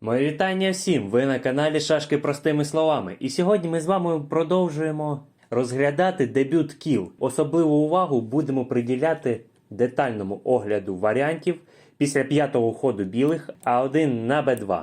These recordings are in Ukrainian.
Моє вітання всім! Ви на каналі Шашки простими словами. І сьогодні ми з вами продовжуємо розглядати дебют кіл. Особливу увагу будемо приділяти детальному огляду варіантів після п'ятого ходу білих А1 на Б2.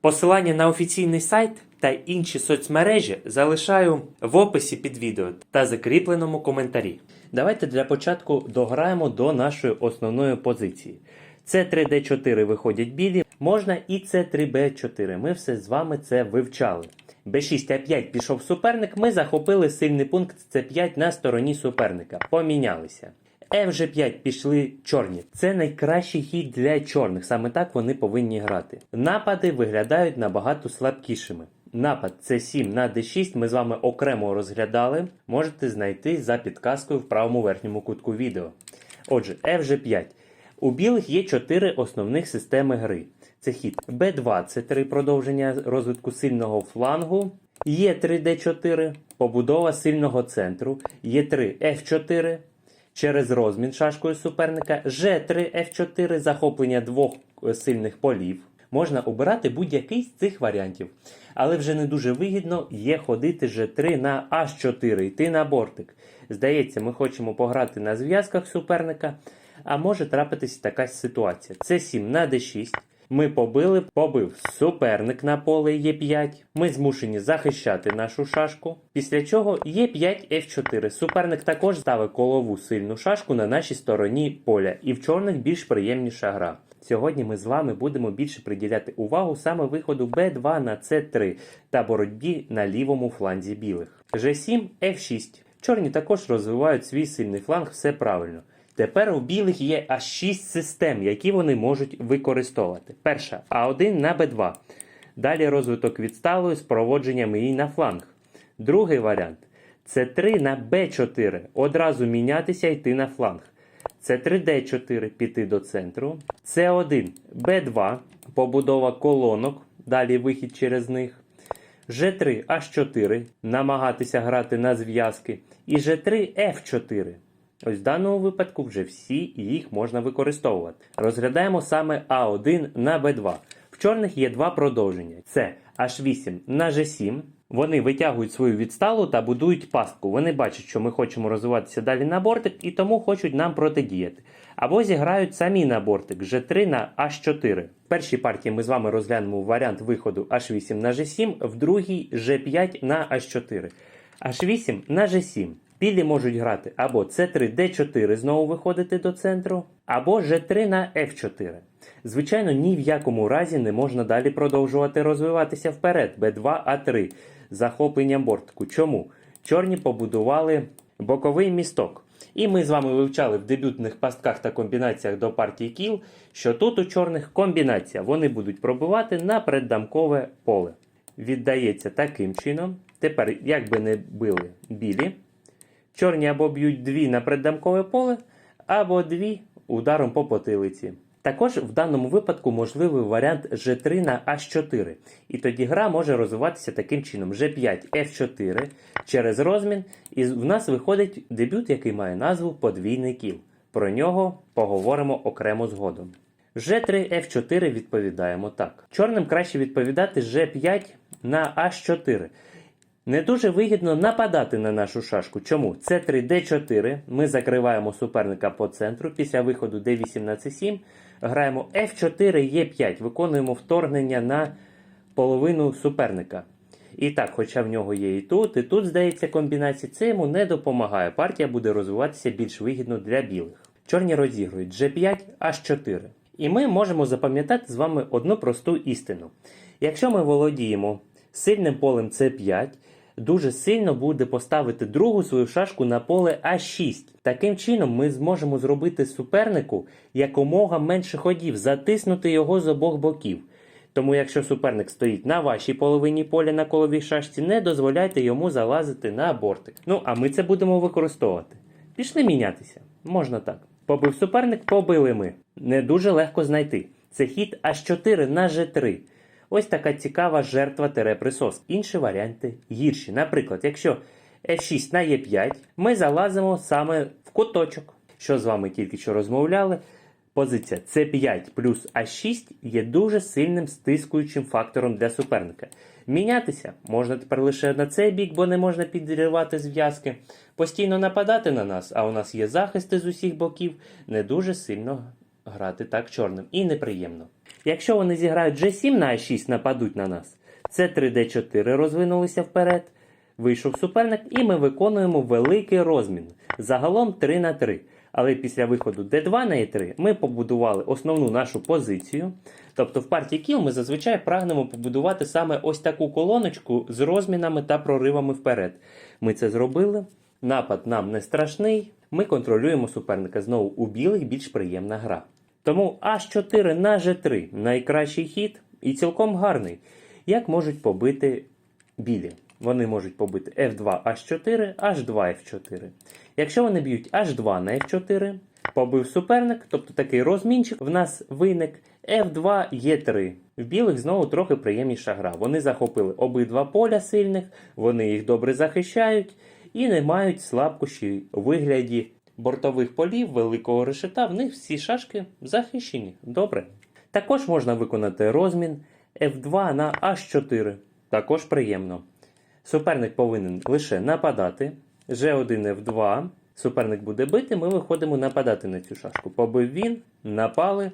Посилання на офіційний сайт та інші соцмережі залишаю в описі під відео та закріпленому коментарі. Давайте для початку дограємо до нашої основної позиції. Це 3D4 виходять білі, можна і це 3B4. Ми все з вами це вивчали. Б6 А5 пішов суперник, ми захопили сильний пункт С5 на стороні суперника. Помінялися. Фж5 пішли чорні. Це найкращий хід для чорних. Саме так вони повинні грати. Напади виглядають набагато слабкішими. Напад С7 на d6 ми з вами окремо розглядали. Можете знайти за підказкою в правому верхньому кутку відео. Отже, Фж5. У білих є чотири основних системи гри. Це хід Б2, це три продовження розвитку сильного флангу. Є 3D4, побудова сильного центру. Є 3 F4 через розмін шашкою суперника. Ж3 F4 захоплення двох е, сильних полів. Можна обирати будь-який з цих варіантів. Але вже не дуже вигідно є ходити Ж3 на H4, йти на бортик. Здається, ми хочемо пограти на зв'язках суперника, а може трапитись така ситуація. Це 7 на d6. Ми побили, побив суперник на поле Е5. Ми змушені захищати нашу шашку. Після чого Е5 F4. Суперник також ставить колову сильну шашку на нашій стороні поля, і в чорних більш приємніша гра. Сьогодні ми з вами будемо більше приділяти увагу саме виходу Б2 на С3 та боротьбі на лівому фланзі білих. G7 F6. Чорні також розвивають свій сильний фланг, все правильно. Тепер у білих є аж 6 систем, які вони можуть використовувати. Перша А1 на Б2. Далі розвиток відсталої з проводженням її на фланг. Другий варіант це 3 на Б4. Одразу мінятися йти на фланг. Це 3D4 піти до центру. С1 Б2. Побудова колонок. Далі вихід через них. G3 H4 намагатися грати на зв'язки. І G3 F4. Ось в даному випадку вже всі їх можна використовувати. Розглядаємо саме А1 на Б2. В чорних є два продовження: це H8 на G7. Вони витягують свою відсталу та будують пастку. Вони бачать, що ми хочемо розвиватися далі на бортик і тому хочуть нам протидіяти. Або зіграють самі на бортик G3 на H4. В першій партії ми з вами розглянемо варіант виходу H8 на G7, в другій G5 на H4. H8 на G7. Білі можуть грати або C3, D4 знову виходити до центру, або G3 на F4. Звичайно, ні в якому разі не можна далі продовжувати розвиватися вперед. B2, A3 захопленням бортику. Чому? Чорні побудували боковий місток. І ми з вами вивчали в дебютних пастках та комбінаціях до партії кіл, що тут у чорних комбінація. Вони будуть пробивати на преддамкове поле. Віддається таким чином. Тепер, як би не били білі, чорні або б'ють дві на преддамкове поле, або дві ударом по потилиці. Також в даному випадку можливий варіант G3 на H4. І тоді гра може розвиватися таким чином: G5 F4 через розмін, і в нас виходить дебют, який має назву подвійний кіл. Про нього поговоримо окремо згодом. G3 F4 відповідаємо так. Чорним краще відповідати G5 на H4. Не дуже вигідно нападати на нашу шашку. Чому? Це 3 D4. Ми закриваємо суперника по центру. Після виходу D8 на C7 граємо F4 E5. Виконуємо вторгнення на половину суперника. І так, хоча в нього є і тут, і тут, здається, комбінації, це йому не допомагає. Партія буде розвиватися більш вигідно для білих. Чорні розігрують G5, H4. І ми можемо запам'ятати з вами одну просту істину. Якщо ми володіємо сильним полем C5, дуже сильно буде поставити другу свою шашку на поле А6. Таким чином, ми зможемо зробити супернику якомога менше ходів, затиснути його з обох боків. Тому, якщо суперник стоїть на вашій половині поля на коловій шашці, не дозволяйте йому залазити на бортик. Ну, а ми це будемо використовувати. Пішли мінятися. Можна так. Побив суперник, побили ми. Не дуже легко знайти. Це хід H4 на G3. Ось така цікава жертва тере присос. Інші варіанти гірші. Наприклад, якщо F6 на E5, ми залазимо саме в куточок. Що з вами тільки що розмовляли, позиція C5 плюс А6 є дуже сильним стискуючим фактором для суперника. Мінятися можна тепер лише на цей бік, бо не можна підривати зв'язки. Постійно нападати на нас, а у нас є захисти з усіх боків, не дуже сильно грати так чорним і неприємно. Якщо вони зіграють G7 на А6 нападуть на нас, це 3D4 розвинулися вперед. Вийшов суперник, і ми виконуємо великий розмін. Загалом 3 на 3. Але після виходу D2 на E3 ми побудували основну нашу позицію. Тобто в партії кіл ми зазвичай прагнемо побудувати саме ось таку колоночку з розмінами та проривами вперед. Ми це зробили. Напад нам не страшний. Ми контролюємо суперника. Знову у білих більш приємна гра. Тому H4 на G3 найкращий хід і цілком гарний. Як можуть побити білі? Вони можуть побити F2 H4, H2 F4. Якщо вони б'ють H2 на F4, побив суперник, тобто такий розмінчик, в нас виник F2 E3. В білих знову трохи приємніша гра. Вони захопили обидва поля сильних, вони їх добре захищають і не мають слабкощі у вигляді бортових полів великого решета. В них всі шашки захищені. Добре. Також можна виконати розмін F2 на H4. Також приємно. Суперник повинен лише нападати. G1 F2. Суперник буде бити, ми виходимо нападати на цю шашку. Побив він, напали.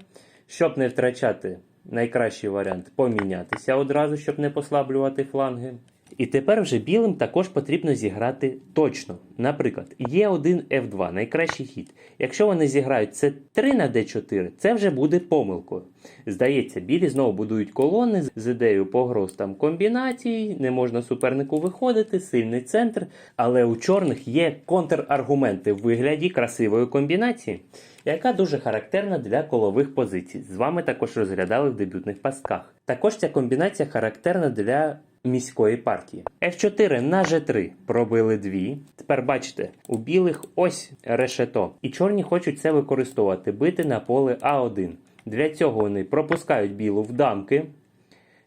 Щоб не втрачати найкращий варіант помінятися одразу, щоб не послаблювати фланги. І тепер вже білим також потрібно зіграти точно. Наприклад, є 1 F2, найкращий хід. Якщо вони зіграють це 3 на D4, це вже буде помилкою. Здається, білі знову будують колони з ідеєю погроз там комбінацій, не можна супернику виходити, сильний центр. Але у чорних є контраргументи в вигляді красивої комбінації, яка дуже характерна для колових позицій. З вами також розглядали в дебютних пастках. Також ця комбінація характерна для міської партії. F4 на G3 пробили дві. Тепер бачите, у білих ось решето. І чорні хочуть це використовувати, бити на поле А1. Для цього вони пропускають білу в дамки.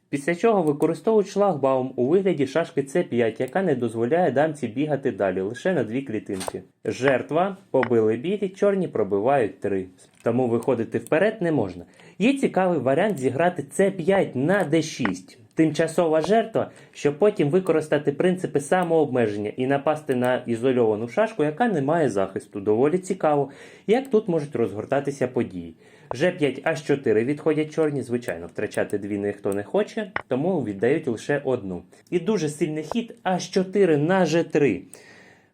Після чого використовують шлагбаум у вигляді шашки С5, яка не дозволяє дамці бігати далі лише на дві клітинки. Жертва побили білі, чорні пробивають три. Тому виходити вперед не можна. Є цікавий варіант зіграти С5 на Д6. Тимчасова жертва, щоб потім використати принципи самообмеження і напасти на ізольовану шашку, яка не має захисту. Доволі цікаво, як тут можуть розгортатися події. G5 H4 відходять чорні, звичайно, втрачати дві ніхто не хоче, тому віддають лише одну. І дуже сильний хід аж 4 на G3.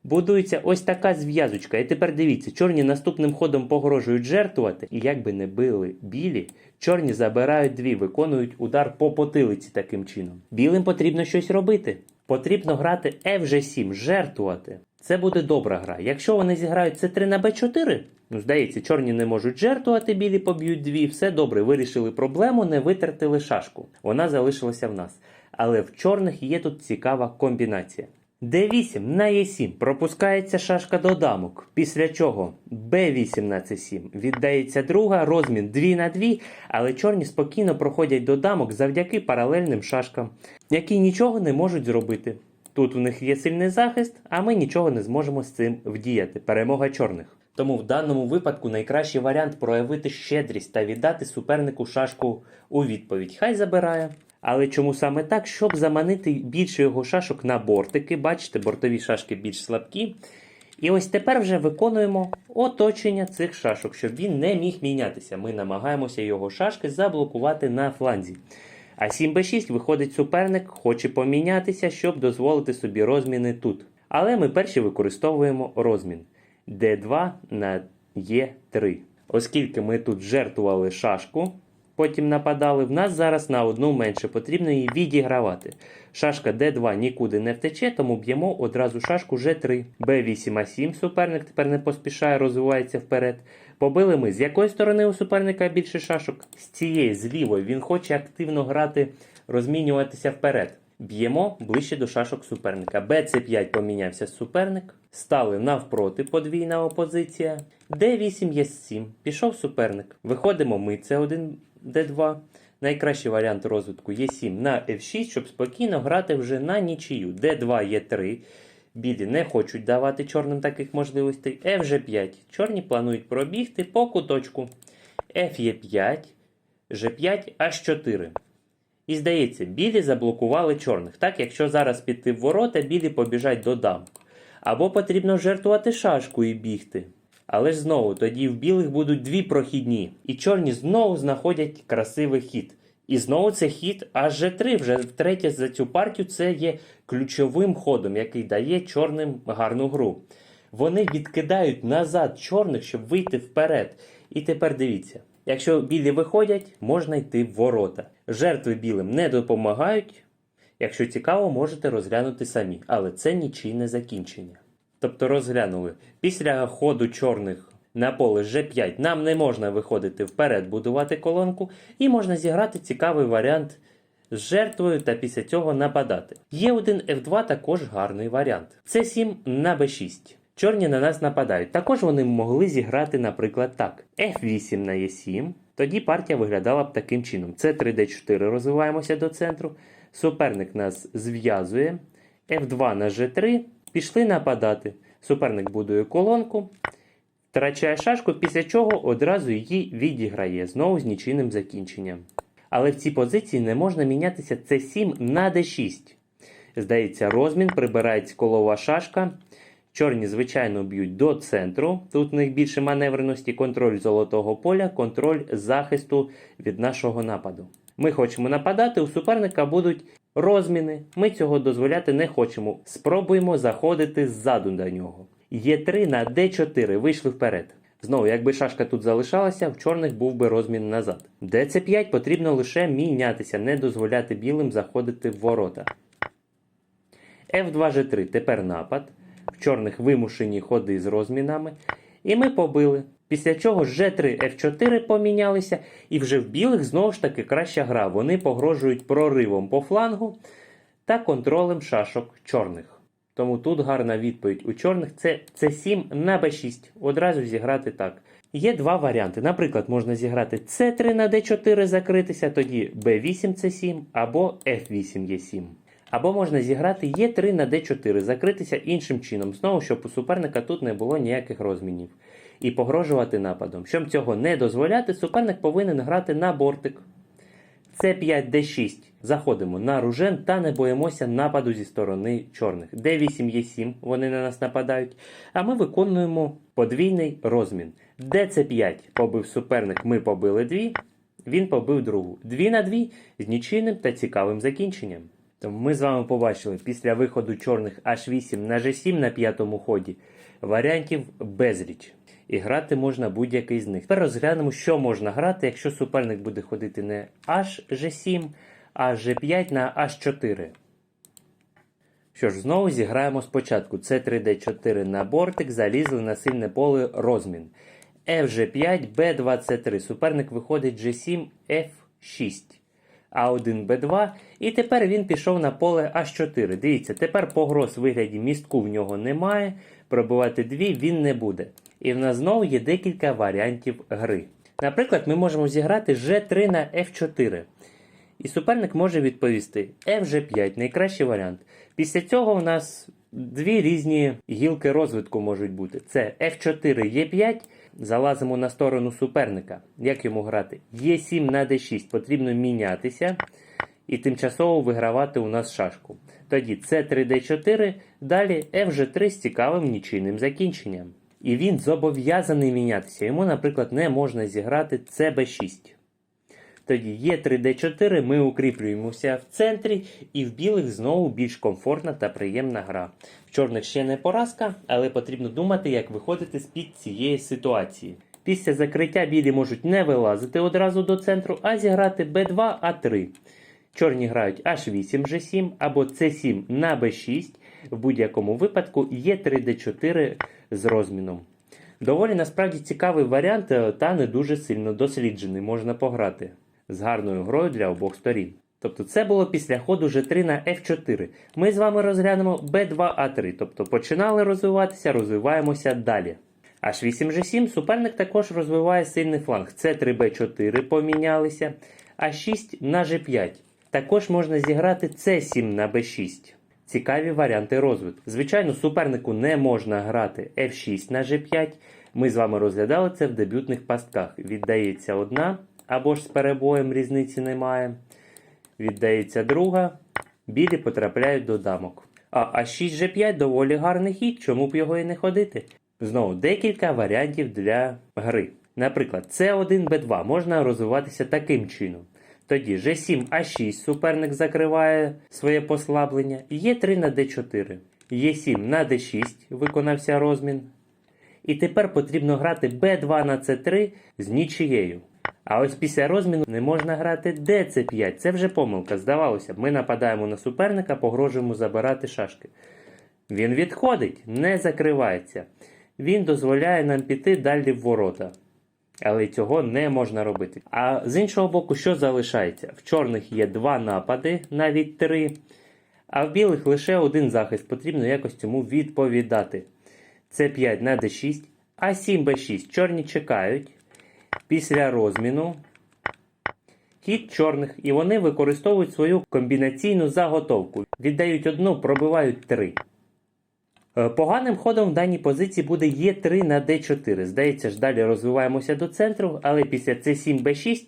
Будується ось така зв'язочка. І тепер дивіться, чорні наступним ходом погрожують жертвувати, і як би не били білі, чорні забирають дві, виконують удар по потилиці таким чином. Білим потрібно щось робити. Потрібно грати FG7, жертвувати. Це буде добра гра. Якщо вони зіграють С3 на Б4, ну здається, чорні не можуть жертвувати, білі поб'ють дві. Все добре, вирішили проблему, не витратили шашку. Вона залишилася в нас. Але в чорних є тут цікава комбінація. D8 на E7 пропускається шашка до дамок, після чого B8 на C7 віддається друга, розмін 2 на 2, але чорні спокійно проходять до дамок завдяки паралельним шашкам, які нічого не можуть зробити. Тут у них є сильний захист, а ми нічого не зможемо з цим вдіяти. Перемога чорних. Тому в даному випадку найкращий варіант проявити щедрість та віддати супернику шашку у відповідь. Хай забирає. Але чому саме так? Щоб заманити більше його шашок на бортики. Бачите, бортові шашки більш слабкі. І ось тепер вже виконуємо оточення цих шашок, щоб він не міг мінятися. Ми намагаємося його шашки заблокувати на фланзі. А 7b6 виходить суперник, хоче помінятися, щоб дозволити собі розміни тут. Але ми перші використовуємо розмін d2 на e3. Оскільки ми тут жертвували шашку, потім нападали, в нас зараз на одну менше потрібно її відігравати. Шашка d2 нікуди не втече, тому б'ємо одразу шашку g3. b8 a7 суперник тепер не поспішає, розвивається вперед. Побили ми з якої сторони у суперника більше шашок? З цієї, з лівої. Він хоче активно грати, розмінюватися вперед. Б'ємо ближче до шашок суперника. Б5 помінявся суперник. Стали навпроти подвійна опозиція. Д8 є 7. Пішов суперник. Виходимо ми, це 1 Д2. Найкращий варіант розвитку є 7 на F6, щоб спокійно грати вже на нічию. Д2 є 3. Білі не хочуть давати чорним таких можливостей. F же 5. Чорні планують пробігти по куточку. F є 5, G5, H4. І здається, білі заблокували чорних. Так, якщо зараз піти в ворота, білі побіжать до дам. Або потрібно жертвувати шашку і бігти. Але ж знову, тоді в білих будуть дві прохідні. І чорні знову знаходять красивий хід. І знову це хід аж G3, вже втретє за цю партію це є ключовим ходом, який дає чорним гарну гру. Вони відкидають назад чорних, щоб вийти вперед. І тепер дивіться: якщо білі виходять, можна йти в ворота. Жертви білим не допомагають. Якщо цікаво, можете розглянути самі, але це нічийне закінчення. Тобто розглянули. Після ходу чорних на поле G5 нам не можна виходити вперед, будувати колонку, і можна зіграти цікавий варіант з жертвою та після цього нападати. Є один F2 також гарний варіант. С7 на B6. Чорні на нас нападають. Також вони могли зіграти, наприклад, так: F8 на E7. Тоді партія виглядала б таким чином: С3D4 розвиваємося до центру. Суперник нас зв'язує. F2 на G3. Пішли нападати. Суперник будує колонку, втрачає шашку, після чого одразу її відіграє знову з нічийним закінченням. Але в цій позиції не можна мінятися С7 на d6. Здається, розмін прибирається колова шашка. Чорні, звичайно, б'ють до центру. Тут у них більше маневреності, контроль золотого поля, контроль захисту від нашого нападу. Ми хочемо нападати, у суперника будуть розміни. Ми цього дозволяти не хочемо. Спробуємо заходити ззаду до нього. Є3 на d4 вийшли вперед. Знову, якби шашка тут залишалася, в чорних був би розмін назад. ДЦ5 потрібно лише мінятися, не дозволяти білим заходити в ворота. F2G3 тепер напад. В чорних вимушені ходи з розмінами. І ми побили. Після чого G3 F4 помінялися, і вже в білих знову ж таки краща гра. Вони погрожують проривом по флангу та контролем шашок чорних. Тому тут гарна відповідь у чорних це C7 на B6. Одразу зіграти так. Є два варіанти. Наприклад, можна зіграти C3 на D4 закритися, тоді B8 C7 або F8 E7. Або можна зіграти Е3 на d4, закритися іншим чином, знову, щоб у суперника тут не було ніяких розмінів. І погрожувати нападом. Щоб цього не дозволяти, суперник повинен грати на бортик. С5 d6. Заходимо на ружен та не боїмося нападу зі сторони чорних. d8 Е7, вони на нас нападають. А ми виконуємо подвійний розмін. dc5 побив суперник, ми побили дві. Він побив другу. Дві на дві з нічийним та цікавим закінченням. Тому ми з вами побачили після виходу чорних H8 на G7 на п'ятому ході варіантів безліч. І грати можна будь-який з них. Тепер розглянемо, що можна грати, якщо суперник буде ходити не H7, а G5 на H4. Що ж, знову зіграємо спочатку. С3D4 на бортик, залізли на сильне поле розмін. FG5, B23. Суперник виходить G7, F6. А1, Б2. І тепер він пішов на поле А4. Дивіться, тепер погроз вигляді містку в нього немає. Пробивати дві він не буде. І в нас знову є декілька варіантів гри. Наприклад, ми можемо зіграти G3 на F4. І суперник може відповісти FG5 найкращий варіант. Після цього в нас дві різні гілки розвитку можуть бути. Це F4 Е5. Залазимо на сторону суперника. Як йому грати? Е7 на d6 потрібно мінятися і тимчасово вигравати у нас шашку. Тоді С3D4, далі F3 з цікавим нічийним закінченням. І він зобов'язаний мінятися. Йому, наприклад, не можна зіграти CB6. Тоді є 3D4, ми укріплюємося в центрі, і в білих знову більш комфортна та приємна гра. В чорних ще не поразка, але потрібно думати, як виходити з-під цієї ситуації. Після закриття білі можуть не вилазити одразу до центру, а зіграти b2, а3. Чорні грають H8, G7 або C7 на B6. В будь-якому випадку є 3D4 з розміном. Доволі насправді цікавий варіант е, та не дуже сильно досліджений. Можна пограти з гарною грою для обох сторін. Тобто це було після ходу G3 на F4. Ми з вами розглянемо B2A3. Тобто починали розвиватися, розвиваємося далі. H8 G7 суперник також розвиває сильний фланг. C3 B4 помінялися. А6 на G5. Також можна зіграти C7 на B6. Цікаві варіанти розвитку. Звичайно, супернику не можна грати F6 на G5. Ми з вами розглядали це в дебютних пастках. Віддається одна, або ж з перебоєм різниці немає. Віддається друга. Білі потрапляють до дамок. А А6 G5 доволі гарний хід, чому б його і не ходити. Знову декілька варіантів для гри. Наприклад, С1 Б2 можна розвиватися таким чином. Тоді G7 А6 суперник закриває своє послаблення. Е3 на Д4. Е7 на Д6 виконався розмін. І тепер потрібно грати Б2 на С3 з нічією. А ось після розміну не можна грати ДЦ5. Це вже помилка. Здавалося б, ми нападаємо на суперника, погрожуємо забирати шашки. Він відходить, не закривається. Він дозволяє нам піти далі в ворота. Але цього не можна робити. А з іншого боку, що залишається? В чорних є два напади, навіть три. А в білих лише один захист. Потрібно якось цьому відповідати. С5 на d6, А7 Б6. Чорні чекають. Після розміну хід чорних, і вони використовують свою комбінаційну заготовку. Віддають одну, пробивають три. Е, Поганим ходом в даній позиції буде Е3 на Д4. Здається ж, далі розвиваємося до центру, але після С7 Б6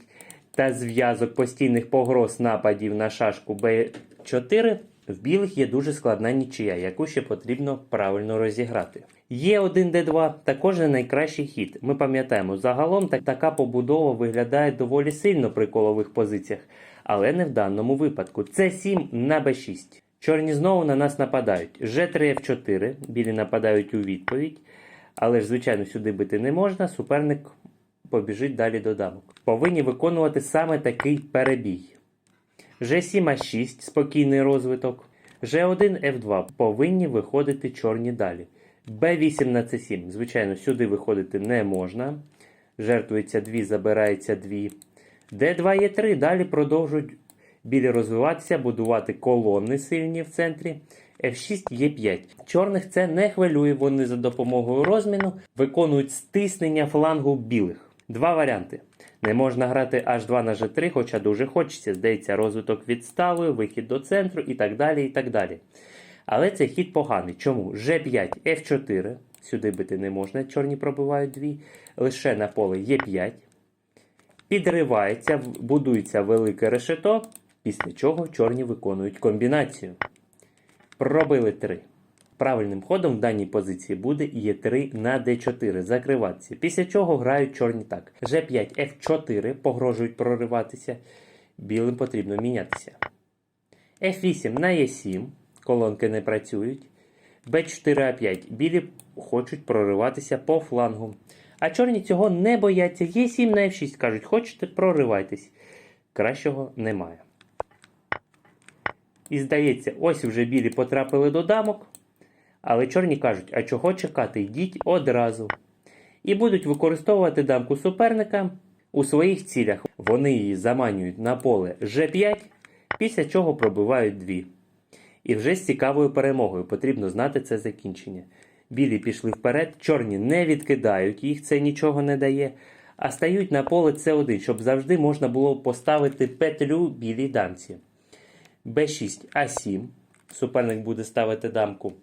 та зв'язок постійних погроз нападів на шашку Б4 в білих є дуже складна нічия, яку ще потрібно правильно розіграти. Є1 Д2 також не найкращий хід. Ми пам'ятаємо, загалом так- така побудова виглядає доволі сильно при колових позиціях, але не в даному випадку. С7 на Б6. Чорні знову на нас нападають. Ж3 F4, білі нападають у відповідь. Але ж, звичайно, сюди бити не можна. Суперник побіжить далі до дамок. Повинні виконувати саме такий перебій. G7 А6 спокійний розвиток. G1 F2 повинні виходити чорні далі. B8 на C7. Звичайно, сюди виходити не можна. Жертвується 2, забирається 2. D2 Е3 далі продовжують білі розвиватися, будувати колони сильні в центрі. F6 Е5. Чорних це не хвилює, вони за допомогою розміну виконують стиснення флангу білих. Два варіанти. Не можна грати H2 на G3, хоча дуже хочеться. Здається, розвиток відстави, вихід до центру і так далі. і так далі. Але цей хід поганий. Чому? G5 F4. Сюди бити не можна, чорні пробивають дві. Лише на поле Е5. Підривається, будується велике решето, після чого чорні виконують комбінацію. Пробили 3. Правильним ходом в даній позиції буде Е3 на Д4 закриватися. Після чого грають чорні так. G5 F4 погрожують прориватися. Білим потрібно мінятися. F8 на Е7. Колонки не працюють. Б4 А5. Білі хочуть прориватися по флангу. А чорні цього не бояться. Є7 на F6 кажуть, хочете проривайтесь. Кращого немає. І здається, ось вже білі потрапили до дамок. Але чорні кажуть, а чого чекати? Йдіть одразу. І будуть використовувати дамку суперника у своїх цілях. Вони її заманюють на поле G5, після чого пробивають дві. І вже з цікавою перемогою потрібно знати це закінчення. Білі пішли вперед, чорні не відкидають їх, це нічого не дає, а стають на поле С1, щоб завжди можна було поставити петлю білій дамці. Б6 А7. Суперник буде ставити дамку.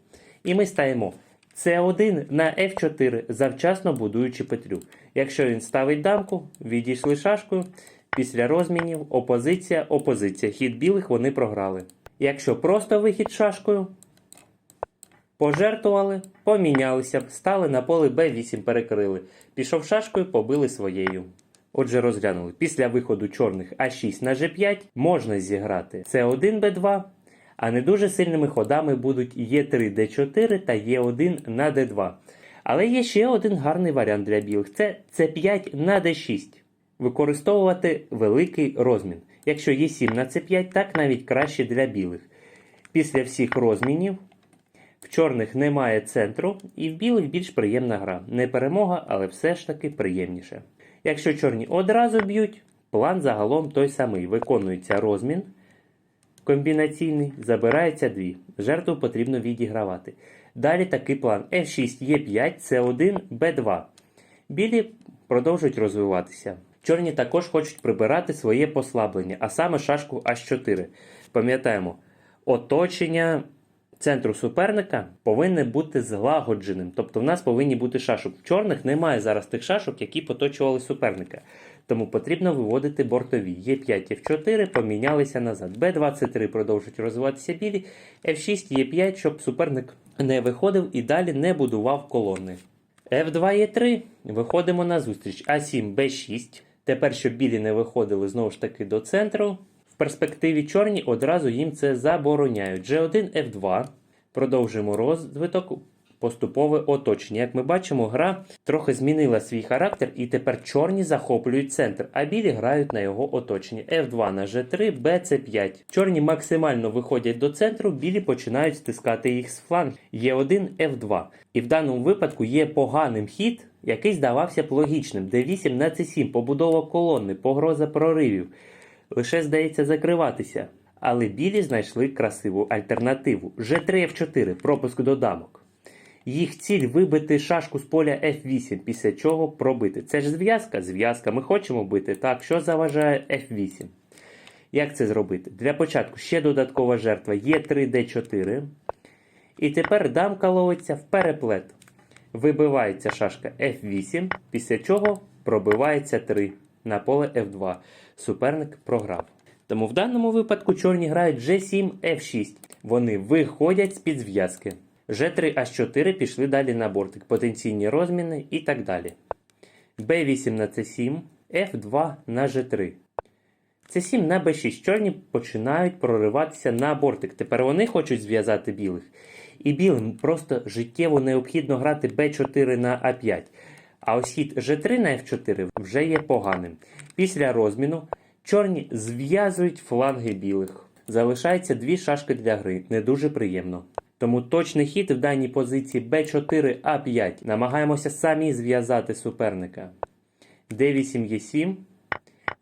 І ми стаємо С1 на F4, завчасно будуючи петлю. Якщо він ставить дамку, відійшли шашкою. Після розмінів опозиція, опозиція. Хід білих вони програли. Якщо просто вихід шашкою, пожертвували, помінялися, стали на поле Б8, перекрили. Пішов шашкою, побили своєю. Отже, розглянули. Після виходу чорних А6 на G5 можна зіграти С1 Б2, а не дуже сильними ходами будуть Е3 Д4 та Е1 на Д2. Але є ще один гарний варіант для білих це С5 на Д6. Використовувати великий розмін. Якщо Е7 на С5, так навіть краще для білих. Після всіх розмінів В чорних немає центру, і в білих більш приємна гра. Не перемога, але все ж таки приємніше. Якщо чорні одразу б'ють, план загалом той самий. Виконується розмін комбінаційний, забирається дві. Жертву потрібно відігравати. Далі такий план F6, Е5, С1, Б2. Білі продовжують розвиватися. Чорні також хочуть прибирати своє послаблення, а саме шашку H4. Пам'ятаємо, оточення центру суперника повинне бути злагодженим. Тобто в нас повинні бути шашок. В чорних немає зараз тих шашок, які поточували суперника. Тому потрібно виводити бортові. Е5, F4 помінялися назад. Б23 продовжують розвиватися білі, F6, Е5, щоб суперник не виходив і далі не будував колони. F2 Е3. Виходимо на зустріч. А7, Б6. Тепер, щоб білі не виходили знову ж таки до центру. В перспективі чорні одразу їм це забороняють. G1, F2. Продовжуємо розвиток. Поступове оточення. Як ми бачимо, гра трохи змінила свій характер, і тепер чорні захоплюють центр, а білі грають на його оточення. F2 на G3, B, C5. Чорні максимально виходять до центру, білі починають стискати їх з фланг. Е1, F2. І в даному випадку є поганим хід, який здавався б логічним. D8 на C7, побудова колони, погроза проривів. Лише здається закриватися. Але білі знайшли красиву альтернативу. G3, F4, пропуск до дамок. Їх ціль вибити шашку з поля F8, після чого пробити. Це ж зв'язка, зв'язка. Ми хочемо бити. Так, що заважає F8? Як це зробити? Для початку ще додаткова жертва Е3D4. І тепер дамка ловиться в переплет. Вибивається шашка F8, після чого пробивається 3 на поле F2. Суперник програв. Тому в даному випадку чорні грають G7, F6. Вони виходять з-під зв'язки. G3, H4 пішли далі на бортик, потенційні розміни і так далі. B8 на C7, F2 на G3. C7 на B6. Чорні починають прориватися на бортик. Тепер вони хочуть зв'язати білих. І білим просто життєво необхідно грати B4 на А5. А ось хід G3 на F4 вже є поганим. Після розміну чорні зв'язують фланги білих. Залишається дві шашки для гри. Не дуже приємно. Тому точний хід в даній позиції b4a5. Намагаємося самі зв'язати суперника. d8 e7.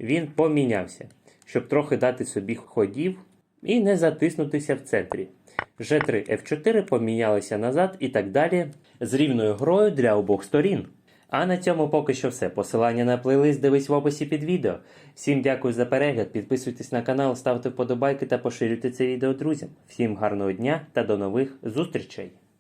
Він помінявся, щоб трохи дати собі ходів і не затиснутися в центрі. G3 F4 помінялися назад і так далі з рівною грою для обох сторін. А на цьому поки що все. Посилання на плейлист дивись в описі під відео. Всім дякую за перегляд, підписуйтесь на канал, ставте вподобайки та поширюйте це відео друзям. Всім гарного дня та до нових зустрічей!